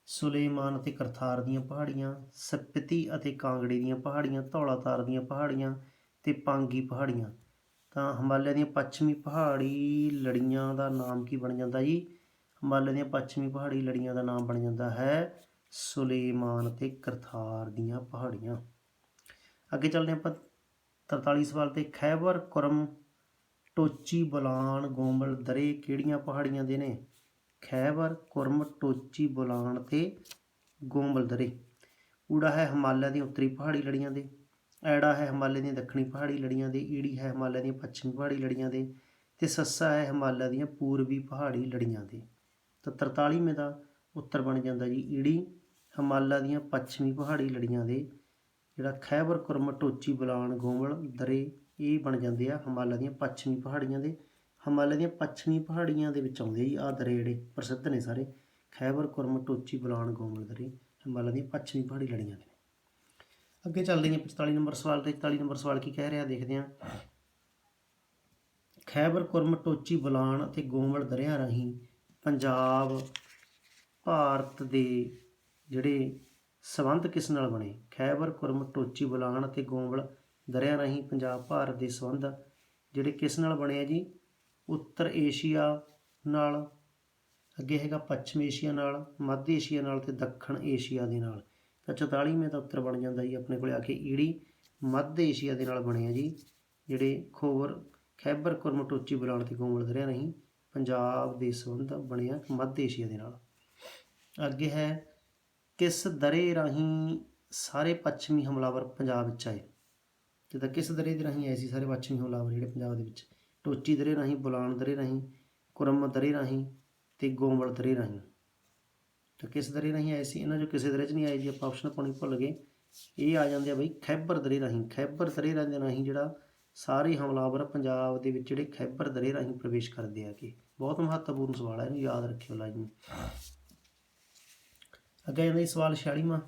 ਸੁਲੇਮਾਨ ਅਤੇ ਕਰਤਾਰ ਦੀਆਂ ਪਹਾੜੀਆਂ, ਸਪਿਤੀ ਅਤੇ ਕਾਂਗੜੇ ਦੀਆਂ ਪਹਾੜੀਆਂ ਧੌਲਾਤਾਰ ਦੀਆਂ ਪਹਾੜੀਆਂ ਤੇ ਪਾਂਗੀ ਪਹਾੜੀਆਂ। ਤਾਂ ਹਿਮਾਲਿਆ ਦੀਆਂ ਪੱਛਮੀ ਪਹਾੜੀ ਲੜੀਆਂ ਦਾ ਨਾਮ ਕੀ ਬਣ ਜਾਂਦਾ ਜੀ? ਹਿਮਾਲਿਆ ਦੀਆਂ ਪੱਛਮੀ ਪਹਾੜੀ ਲੜੀਆਂ ਦਾ ਨਾਮ ਬਣ ਜਾਂਦਾ ਹੈ ਸੁਲੇਮਾਨ ਅਤੇ ਕਰਤਾਰ ਦੀਆਂ ਪਹਾੜੀਆਂ। ਅੱਗੇ ਚੱਲਦੇ ਹਾਂ ਆਪਾਂ 43 ਸਵਾਲ ਤੇ। ਖੈਬਰ, ਕੁਰਮ, ਟੋਚੀ, ਬੁਲਾਨ ਗੋਂਬਲ ਦਰੇ ਕਿਹੜੀਆਂ ਪਹਾੜੀਆਂ ਦੇ ਨੇ? ਖੈਬਰ, ਕੁਰਮ, ਟੋਚੀ, ਬੁਲਾਨ ਤੇ ਗੋਂਬਲ ਦਰੇ। ਊੜਾ ਹੈ ਹਿਮਾਲਿਆ ਦੀਆਂ ਉੱਤਰੀ ਪਹਾੜੀ ਲੜੀਆਂ ਦੇ। ਐੜਾ ਹੈ ਹਿਮਾਲਿਆ ਦੀਆਂ ਦੱਖਣੀ ਪਹਾੜੀ ਲੜੀਆਂ ਦੇ, ਈੜੀ ਹੈ ਹਿਮਾਲਿਆ ਦੀਆਂ ਪੱਛਮੀ ਪਹਾੜੀ ਲੜੀਆਂ ਦੇ ਤੇ ਸੱਸਾ ਹੈ ਹਿਮਾਲਿਆ ਦੀਆਂ ਪੂਰਬੀ ਪਹਾੜੀ ਲੜੀਆਂ ਦੇ। ਤਾਂ 43ਵੇਂ ਦਾ ਉੱਤਰ ਬਣ ਜਾਂਦਾ ਜੀ, ਈੜੀ ਹਿਮਾਲਿਆ ਦੀਆਂ ਪੱਛਮੀ ਪਹਾੜੀ ਲੜੀਆਂ ਦੇ, ਜਿਹੜਾ ਖੈਬਰ ਕੁਰਮ, ਟੋਚੀ, ਬਲਾਨ, ਗੋਮਲ, ਦਰੇ, ਇਹ ਬਣ ਜਾਂਦੇ ਆ ਹਿਮਾਲਿਆ ਦੀਆਂ ਪੱਛਮੀ ਪਹਾੜੀਆਂ ਦੇ। ਹਿਮਾਲਿਆ ਦੀਆਂ ਪੱਛਮੀ ਪਹਾੜੀਆਂ ਦੇ ਵਿੱਚ ਆਉਂਦੇ ਜੀ, ਆਹ ਦਰੇ ਜਿਹੜੇ ਪ੍ਰਸਿੱਧ ਨੇ ਸਾਰੇ, ਖੈਬਰ ਕੁਰਮ, ਟੋਚੀ, ਬਲਾਨ, ਗੋਮਲ, ਦਰੇ, ਹਿਮਾਲਿਆ ਦੀਆਂ ਪੱਛਮੀ ਪਹਾੜੀ ਲੜੀਆਂ ਦੇ। ਅੱਗੇ ਚੱਲਦੇ ਹਾਂ 45 ਨੰਬਰ ਸਵਾਲ ਤੇ 44 ਨੰਬਰ ਸਵਾਲ ਕੀ ਕਹਿ ਰਿਹਾ, ਦੇਖਦੇ ਹਾਂ। ਖੈਬਰ ਕੁਰਮ, ਟੋਚੀ ਬਲਾਨ ਅਤੇ ਗੋਂਬਲ ਦਰਿਆ ਰਾਹੀਂ ਪੰਜਾਬ, ਭਾਰਤ ਦੇ ਜਿਹੜੇ ਸੰਬੰਧ ਕਿਸ ਨਾਲ ਬਣੇ? ਖੈਬਰ ਕੁਰਮ, ਟੋਚੀ ਬਲਾਨ ਅਤੇ ਗੋਂਬਲ ਦਰਿਆ ਰਾਹੀਂ ਪੰਜਾਬ, ਭਾਰਤ ਦੇ ਸੰਬੰਧ ਜਿਹੜੇ ਕਿਸ ਨਾਲ ਬਣੇ ਆ ਜੀ? ਉੱਤਰ ਏਸ਼ੀਆ ਨਾਲ, ਅੱਗੇ ਹੈਗਾ ਪੱਛਮ ਏਸ਼ੀਆ ਨਾਲ, ਮੱਧ ਏਸ਼ੀਆ ਨਾਲ ਤੇ ਦੱਖਣ ਏਸ਼ੀਆ ਦੇ ਨਾਲ। ਤਾਂ 44ਵੇਂ ਦਾ ਉੱਤਰ ਬਣ ਜਾਂਦਾ ਜੀ ਆਪਣੇ ਕੋਲੇ ਆ ਕੇ ਈੜੀ, ਮੱਧ ਏਸ਼ੀਆ ਦੇ ਨਾਲ ਬਣਿਆ ਜੀ, ਜਿਹੜੇ ਖੋਵਰ, ਖੈਬਰ ਕੁਰਮ ਟੋਚੀ ਬਲਾਨ ਤੇ ਗੋਂਬਲ ਦਰਿਆ ਰਾਹੀਂ ਪੰਜਾਬ ਦੇ ਸੰਬੰਧ ਬਣਿਆ ਮੱਧ ਏਸ਼ੀਆ ਦੇ ਨਾਲ। ਅੱਗੇ ਹੈ, ਕਿਸ ਦਰੇ ਰਾਹੀਂ ਸਾਰੇ ਪੱਛਮੀ ਹਮਲਾਵਰ ਪੰਜਾਬ ਵਿੱਚ ਆਏ? ਜਿੱਦਾਂ ਕਿਸ ਦਰੇ ਦੇ ਰਾਹੀਂ ਆਏ ਸੀ ਸਾਰੇ ਪੱਛਮੀ ਹਮਲਾਵਰ ਜਿਹੜੇ ਪੰਜਾਬ ਦੇ ਵਿੱਚ? ਟੋਚੀ ਦਰੇ ਰਾਹੀਂ, ਬੁਲਾਨ ਦਰੇ ਰਾਹੀਂ, ਕੁਰਮ ਦਰੇ ਰਾਹੀਂ ਤੇ ਗੋਮਲ ਦਰੇ ਰਾਹੀਂ। ਤਾਂ ਕਿਸ ਦਰੇ ਰਾਹੀਂ ਆਏ ਸੀ? ਇਹਨਾਂ ਚੋਂ ਕਿਸੇ ਦਰੇ 'ਚ ਨਹੀਂ ਆਏ ਜੀ? ਆਪਾਂ ਆਪਸ਼ਨ ਪਾਉਣੀ ਭੁੱਲ ਗਏ। ਇਹ ਆ ਜਾਂਦੇ ਆ ਬਈ ਖੈਬਰ ਦਰੇ ਰਾਹੀਂ। ਖੈਬਰ ਦਰੇ ਰਾਹੀਂ ਜਿਹੜਾ ਸਾਰੇ ਹਮਲਾਵਰ ਪੰਜਾਬ ਦੇ ਵਿੱਚ ਜਿਹੜੇ ਖੈਬਰ ਦਰੇ ਰਾਹੀਂ ਪ੍ਰਵੇਸ਼ ਕਰਦੇ ਆ ਕਿ। ਬਹੁਤ ਮਹੱਤਵਪੂਰਨ ਸਵਾਲ ਹੈ ਇਹਨੂੰ ਯਾਦ ਰੱਖਿਓ ਲਾਜ਼ਮੀ। ਅੱਗੇ ਜਾਂਦਾ ਜੀ ਸਵਾਲ 46ਵਾਂ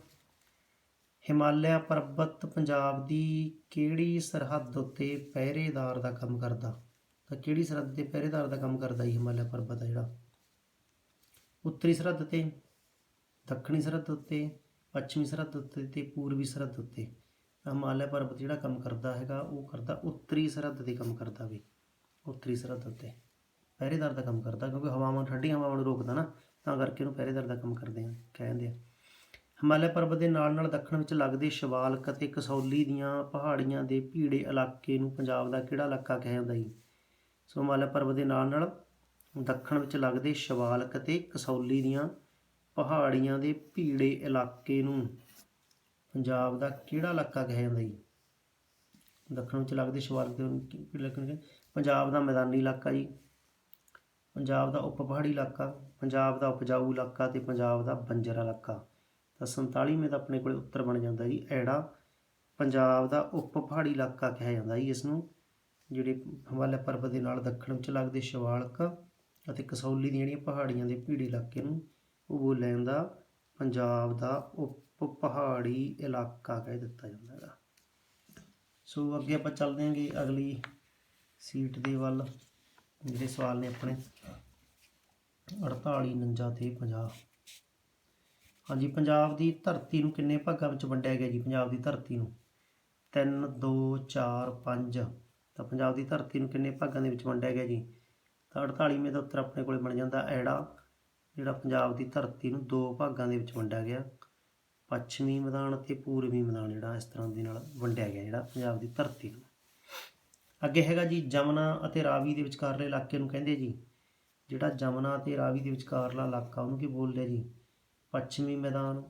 ਹਿਮਾਲਿਆ ਪਰਬਤ ਪੰਜਾਬ ਦੀ ਕਿਹੜੀ ਸਰਹੱਦ ਉੱਤੇ ਪਹਿਰੇਦਾਰ ਦਾ ਕੰਮ ਕਰਦਾ? ਤਾਂ ਕਿਹੜੀ ਸਰਹੱਦ ਤੇ ਪਹਿਰੇਦਾਰ ਦਾ ਕੰਮ ਕਰਦਾ ਜੀ ਹਿਮਾਲਿਆ ਪਰਬਤ ਆ ਜਿਹੜਾ? ਉੱਤਰੀ ਸਰਹੱਦ ਤੇ। ਦੱਖਣੀ ਸਰਹੱਦ ਉੱਤੇ, ਪੱਛਮੀ ਸਰਹੱਦ ਉੱਤੇ ਤੇ ਪੂਰਬੀ ਸਰਹੱਦ ਉੱਤੇ। ਹਿਮਾਲਿਆ ਪਰਬਤ ਜਿਹੜਾ ਕੰਮ ਕਰਦਾ ਹੈਗਾ, ਉਹ ਕਰਦਾ ਉੱਤਰੀ ਸਰਹੱਦ ਤੇ ਕੰਮ ਕਰਦਾ ਵੀ, ਉੱਤਰੀ ਸਰਹੱਦ ਉੱਤੇ। ਪਹਿਰੇਦਾਰ ਦਾ ਕੰਮ ਕਰਦਾ, ਕਿਉਂਕਿ ਹਵਾਵਾਂ, ਠੰਡੀਆਂ ਹਵਾਵਾਂ ਨੂੰ ਰੋਕਦਾ ਨਾ, ਤਾਂ ਕਰਕੇ ਉਹਨੂੰ ਪਹਿਰੇਦਾਰ ਦਾ ਕੰਮ ਕਰਦੇ ਆ, ਕਹਿੰਦੇ ਆ। ਹਿਮਾਲਿਆ ਪਰਬਤ ਦੇ ਨਾਲ ਨਾਲ ਦੱਖਣ ਵਿੱਚ ਲੱਗਦੇ ਸ਼ਿਵਾਲਕ ਅਤੇ ਕਸੌਲੀ ਦੀਆਂ ਪਹਾੜੀਆਂ ਦੇ ਭੀੜੇ ਇਲਾਕੇ ਨੂੰ ਪੰਜਾਬ ਦਾ ਕਿਹੜਾ ਇਲਾਕਾ ਕਿਹਾ ਜਾਂਦਾ ਜੀ? ਸੋ ਹਿਮਾਲਿਆ ਪਰਬਤ ਦੇ ਨਾਲ ਨਾਲ ਦੱਖਣ ਵਿੱਚ ਲੱਗਦੇ ਸ਼ਿਵਾਲਕ ਅਤੇ ਕਸੌਲੀ ਦੀਆਂ ਪਹਾੜੀਆਂ ਦੇ ਭੀੜੇ ਇਲਾਕੇ ਨੂੰ ਪੰਜਾਬ ਦਾ ਕਿਹੜਾ ਇਲਾਕਾ ਕਿਹਾ ਜਾਂਦਾ ਜੀ? ਦੱਖਣ ਵਿੱਚ ਲੱਗਦੇ ਸ਼ਿਵਾਲਕ ਦੇ ਭੀੜੇ ਪੰਜਾਬ ਦਾ ਮੈਦਾਨੀ ਇਲਾਕਾ ਜੀ। ਪੰਜਾਬ ਦਾ ਉਪ ਪਹਾੜੀ ਇਲਾਕਾ, ਪੰਜਾਬ ਦਾ ਉਪਜਾਊ ਇਲਾਕਾ ਤੇ ਪੰਜਾਬ ਦਾ ਬੰਜਰ ਇਲਾਕਾ। ਤਾਂ 47ਵੇਂ ਦਾ ਆਪਣੇ ਕੋਲੇ ਉੱਤਰ ਬਣ ਜਾਂਦਾ ਜੀ, ਐੜਾ। ਪੰਜਾਬ ਦਾ ਉਪ ਪਹਾੜੀ ਇਲਾਕਾ ਕਿਹਾ ਜਾਂਦਾ ਜੀ ਇਸ ਨੂੰ, ਜਿਹੜੇ ਹਿਮਾਲਿਆ ਪਰਬਤ ਦੇ ਨਾਲ ਦੱਖਣ ਵਿੱਚ ਲੱਗਦੇ ਸ਼ਿਵਾਲਕ ਅਤੇ ਕਸੌਲੀ ਦੀਆਂ ਜਿਹੜੀਆਂ ਪਹਾੜੀਆਂ ਦੇ ਭੀੜੇ ਇਲਾਕੇ ਨੂੰ ਉਹ ਬੋਲਿਆ ਜਾਂਦਾ ਪੰਜਾਬ ਦਾ ਉਪ ਪਹਾੜੀ ਇਲਾਕਾ ਕਹਿ ਦਿੱਤਾ ਜਾਂਦਾ ਹੈਗਾ। ਸੋ ਅੱਗੇ ਆਪਾਂ ਚੱਲਦੇ ਹਾਂਗੇ ਅਗਲੀ ਸੀਟ ਦੇ ਵੱਲ ਜਿਹੜੇ ਸਵਾਲ ਨੇ ਆਪਣੇ। 48 49 ਤੇ 50 ਹਾਂਜੀ, ਪੰਜਾਬ ਦੀ ਧਰਤੀ ਨੂੰ ਕਿੰਨੇ ਭਾਗਾਂ ਵਿੱਚ ਵੰਡਿਆ ਗਿਆ ਜੀ? ਪੰਜਾਬ ਦੀ ਧਰਤੀ ਨੂੰ 3 2 4 5 ਤਾਂ ਪੰਜਾਬ ਦੀ ਧਰਤੀ ਨੂੰ ਕਿੰਨੇ ਭਾਗਾਂ ਦੇ ਵਿੱਚ ਵੰਡਿਆ ਗਿਆ ਜੀ? ਤਾਂ 48ਵੇਂ ਦਾ ਉੱਤਰ ਆਪਣੇ ਕੋਲੇ ਬਣ ਜਾਂਦਾ ਐੜਾ। ਜਿਹੜਾ ਪੰਜਾਬ ਦੀ ਧਰਤੀ ਨੂੰ ਦੋ ਭਾਗਾਂ ਦੇ ਵਿੱਚ ਵੰਡਿਆ ਗਿਆ। ਪੱਛਮੀ ਮੈਦਾਨ ਅਤੇ ਪੂਰਬੀ ਮੈਦਾਨ ਜਿਹੜਾ ਇਸ ਤਰ੍ਹਾਂ ਦੇ ਨਾਲ ਵੰਡਿਆ ਗਿਆ ਜਿਹੜਾ ਪੰਜਾਬ ਦੀ ਧਰਤੀ ਨੂੰ। ਅੱਗੇ ਹੈਗਾ ਜੀ ਜਮਨਾ ਅਤੇ ਰਾਵੀ ਦੇ ਵਿਚਕਾਰਲੇ ਇਲਾਕੇ ਨੂੰ ਕਹਿੰਦੇ ਜੀ। ਜਿਹੜਾ ਜਮਨਾ ਅਤੇ ਰਾਵੀ ਦੇ ਵਿਚਕਾਰਲਾ ਇਲਾਕਾ ਉਹਨੂੰ ਕੀ ਬੋਲਦੇ ਆ ਜੀ? ਪੱਛਮੀ ਮੈਦਾਨ,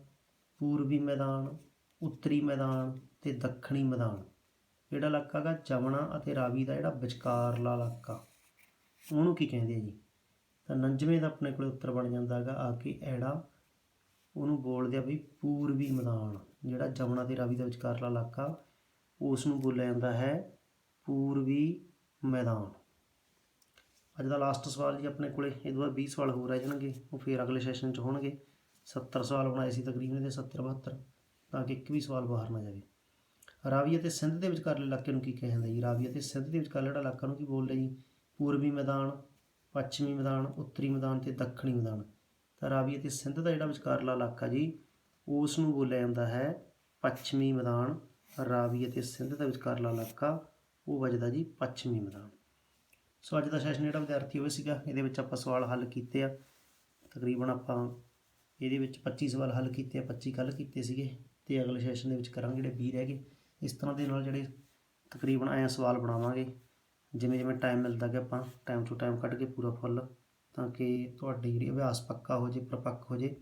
ਪੂਰਬੀ ਮੈਦਾਨ, ਉੱਤਰੀ ਮੈਦਾਨ ਤੇ ਦੱਖਣੀ ਮੈਦਾਨ। ਜਿਹੜਾ ਇਲਾਕਾ ਹੈਗਾ ਜਮਨਾ ਅਤੇ ਰਾਵੀ ਦਾ ਜਿਹੜਾ ਵਿਚਕਾਰਲਾ ਇਲਾਕਾ। ਉਹਨੂੰ ਕੀ ਕਹਿੰਦੇ ਆ ਜੀ? ਤਾਂ 99 ਦਾ ਆਪਣੇ ਕੋਲ ਉੱਤਰ ਬਣ ਜਾਂਦਾ ਹੈਗਾ, ਆ ਕੇ ਐੜਾ। ਉਹਨੂੰ ਬੋਲਦੇ ਆ ਵੀ ਪੂਰਬੀ ਮੈਦਾਨ, ਜਿਹੜਾ ਜਮਨਾ ਤੇ ਰਾਵੀ ਦਾ ਵਿਚਕਾਰਲਾ ਇਲਾਕਾ ਉਸ ਨੂੰ ਬੋਲਿਆ ਜਾਂਦਾ ਹੈ ਪੂਰਬੀ ਮੈਦਾਨ। ਅੱਜ ਦਾ ਲਾਸਟ ਸਵਾਲ ਜੀ ਆਪਣੇ ਕੋਲੇ, ਇਹ ਤੋਂ ਬਾਅਦ 20 ਸਵਾਲ ਹੋਰ ਰਹਿ ਜਾਣਗੇ, ਉਹ ਫਿਰ ਅਗਲੇ ਸੈਸ਼ਨ 'ਚ ਹੋਣਗੇ। 70 ਸਵਾਲ ਬਣਾਏ ਸੀ ਤਕਰੀਬਨ ਇਹਦੇ 70 72 ਤਾਂ ਕਿ ਇੱਕ ਵੀ ਸਵਾਲ ਬਾਹਰ ਨਾ ਜਾਵੇ। ਰਾਵੀ ਅਤੇ ਸਿੰਧ ਦੇ ਵਿਚਕਾਰਲੇ ਇਲਾਕੇ ਨੂੰ ਕੀ ਕਿਹਾ ਜਾਂਦਾ ਜੀ? ਰਾਵੀ ਅਤੇ ਸਿੰਧ ਦੇ ਵਿਚਕਾਰਲੇ ਜਿਹੜਾ ਇਲਾਕਾ ਨੂੰ ਕੀ ਬੋਲਦੇ ਜੀ? ਪੂਰਬੀ ਮੈਦਾਨ। ਪੱਛਮੀ ਮੈਦਾਨ, ਉੱਤਰੀ ਮੈਦਾਨ ਤੇ ਦੱਖਣੀ ਮੈਦਾਨ। ਤਾਂ ਰਾਵੀ ਅਤੇ ਸਿੰਧ ਦਾ ਜਿਹੜਾ ਵਿਚਕਾਰਲਾ ਇਲਾਕਾ ਜੀ ਉਸ ਨੂੰ ਬੋਲਿਆ ਜਾਂਦਾ ਹੈ ਪੱਛਮੀ ਮੈਦਾਨ। ਰਾਵੀ ਅਤੇ ਸਿੰਧ ਦਾ ਵਿਚਕਾਰਲਾ ਇਲਾਕਾ, ਉਹ ਵੱਜਦਾ ਜੀ ਪੱਛਮੀ ਮੈਦਾਨ। ਸੋ ਅੱਜ ਦਾ ਸੈਸ਼ਨ ਜਿਹੜਾ ਵਿਦਿਆਰਥੀ ਹੋਇਆ ਸੀਗਾ, ਇਹਦੇ ਵਿੱਚ ਆਪਾਂ ਸਵਾਲ ਹੱਲ ਕੀਤੇ ਆ। ਤਕਰੀਬਨ ਆਪਾਂ ਇਹਦੇ ਵਿੱਚ 25 ਸਵਾਲ ਹੱਲ ਕੀਤੇ ਆ 25 ਕੱਲ ਕੀਤੇ ਸੀਗੇ ਤੇ ਅਗਲੇ ਸੈਸ਼ਨ ਦੇ ਵਿੱਚ ਕਰਾਂਗੇ ਜਿਹੜੇ 20 ਰਹਿ ਗਏ। ਇਸ ਤਰ੍ਹਾਂ ਦੇ ਨਾਲ ਜਿਹੜੇ ਤਕਰੀਬਨ ਐਂ ਸਵਾਲ ਬਣਾਵਾਂਗੇ। ਜਿਵੇਂ ਜਿਵੇਂ ਟਾਈਮ ਮਿਲਦਾ ਗਿਆ ਆਪਾਂ ਟਾਈਮ ਟੂ ਟਾਈਮ ਕੱਢ ਕੇ ਪੂਰਾ ਫੁੱਲ, ਤਾਂ ਕਿ ਤੁਹਾਡੀ ਜਿਹੜੀ ਅਭਿਆਸ ਪੱਕਾ ਹੋ ਜੇ, ਪ੍ਰਪੱਕ ਹੋ ਜੇ।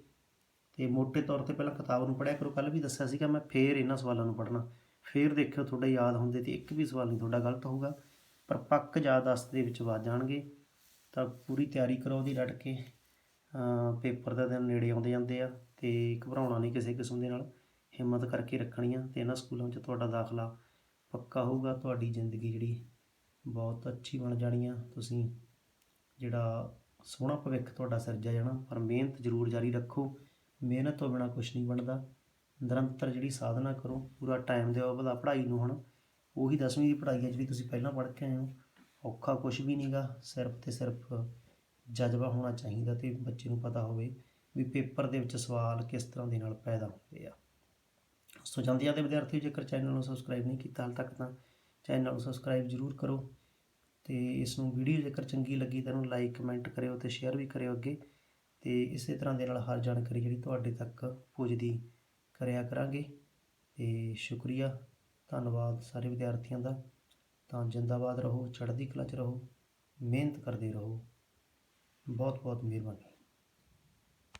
ਤੇ ਮੋٹے ਤੌਰ ਤੇ ਪਹਿਲਾਂ ਕਿਤਾਬ ਨੂੰ ਪੜ੍ਹਿਆ ਕਰੋ ਕੱਲ ਵੀ ਦੱਸਿਆ ਸੀਗਾ ਮੈਂ, ਫੇਰ ਇਹਨਾਂ ਸਵਾਲਾਂ ਨੂੰ ਪੜ੍ਹਨਾ। ਫੇਰ ਦੇਖਿਓ ਤੁਹਾਡੇ ਯਾਦ ਹੁੰਦੇ ਤੇ ਇੱਕ ਵੀ ਸਵਾਲ ਨਹੀਂ ਤੁਹਾਡਾ ਗਲਤ ਹੋਊਗਾ। ਪਰ ਪੱਕ ਯਾਦਾਸ਼ਤ ਦੇ ਵਿੱਚ ਵੱਜ ਜਾਣਗੇ। ਤਾਂ ਪੂਰੀ ਤਿਆਰੀ ਕਰੋ ਉਹਦੀ ਡਟ ਕੇ। ਪੇਪਰ ਦਾ ਦਿਨ ਨੇੜੇ ਆਉਂਦੇ ਜਾਂਦੇ ਆ ਤੇ ਘਬਰਾਉਣਾ ਨਹੀਂ ਕਿਸੇ ਕਿਸਮ ਦੇ ਨਾਲ। ਹਿੰਮਤ ਕਰਕੇ ਰੱਖਣੀ ਆ ਤੇ ਇਹਨਾਂ ਸਕੂਲਾਂ 'ਚ ਤੁਹਾਡਾ ਦਾਖਲਾ ਪੱਕਾ ਹੋਊਗਾ, ਤੁਹਾਡੀ ਜ਼ਿੰਦਗੀ ਜਿਹੜੀ ਬਹੁਤ ਅੱਛੀ ਬਣ ਜਾਣੀ ਆ ਤੁਸੀਂ ਜਿਹੜਾ ਸੋਹਣਾ ਭਵਿੱਖ ਤੁਹਾਡਾ ਸਿਰਜਿਆ ਜਾਣਾ, ਪਰ ਮਿਹਨਤ ਜ਼ਰੂਰ ਜਾਰੀ ਰੱਖੋ। ਮਿਹਨਤ ਤੋਂ ਬਿਨਾ ਕੁਝ ਨਹੀਂ ਬਣਦਾ। ਨਿਰੰਤਰ ਜਿਹੜੀ ਸਾਧਨਾ ਕਰੋ, ਪੂਰਾ ਟਾਈਮ ਦਿਓ ਆਪਦਾ ਪੜ੍ਹਾਈ ਨੂੰ ਹੁਣ। ਉਹੀ 10ਵੀਂ ਦੀ ਪੜ੍ਹਾਈ ਹੈ ਜਿਹੜੀ ਤੁਸੀਂ ਪਹਿਲਾਂ ਪੜ੍ਹ ਕੇ ਆਏ ਹੋ। ਔਖਾ ਕੁਝ ਵੀ ਨਹੀਂਗਾ ਸਿਰਫ ਤੇ ਸਿਰਫ ਜਜ਼ਬਾ ਹੋਣਾ ਚਾਹੀਦਾ ਤੇ ਬੱਚੇ ਨੂੰ ਪਤਾ ਹੋਵੇ ਵੀ ਪੇਪਰ ਦੇ ਵਿੱਚ ਸਵਾਲ ਕਿਸ ਤਰ੍ਹਾਂ ਦੇ ਨਾਲ ਪੈਦਾ ਹੁੰਦੇ ਆ। ਸੋ ਜਾਂਦੇ ਜਾਂਦੇ ਵਿਦਿਆਰਥੀ ਜੇਕਰ ਚੈਨਲ ਨੂੰ ਸਬਸਕ੍ਰਾਈਬ ਨਹੀਂ ਕੀਤਾ ਹਾਲ ਤੱਕ ਤਾਂ ਚੈਨਲ ਨੂੰ ਸਬਸਕ੍ਰਾਈਬ ਜ਼ਰੂਰ ਕਰੋ ਤੇ ਇਸ ਨੂੰ ਵੀਡੀਓ ਜੇਕਰ ਚੰਗੀ ਲੱਗੀ ਤਾਂ ਇਹਨੂੰ ਲਾਈਕ, ਕਮੈਂਟ ਕਰਿਓ ਤੇ ਸ਼ੇਅਰ ਵੀ ਕਰਿਓ ਅੱਗੇ। ਤੇ ਇਸੇ ਤਰ੍ਹਾਂ ਦੇ ਨਾਲ ਹਰ ਜਾਣਕਾਰੀ ਜਿਹੜੀ ਤੁਹਾਡੇ ਤੱਕ ਪੁੱਜਦੀ ਕਰਿਆ ਕਰਾਂਗੇ। ਤੇ ਸ਼ੁਕਰੀਆ, ਧੰਨਵਾਦ ਸਾਰੇ ਵਿਦਿਆਰਥੀਆਂ ਦਾ। ਤਾਂ ਜਿੰਦਾਬਾਦ ਰਹੋ, ਚੜ੍ਹਦੀ ਕਲਾ 'ਚ ਰਹੋ, ਮਿਹਨਤ ਕਰਦੇ ਰਹੋ। ਬਹੁਤ ਬਹੁਤ ਮਿਹਰਬਾਨੀ।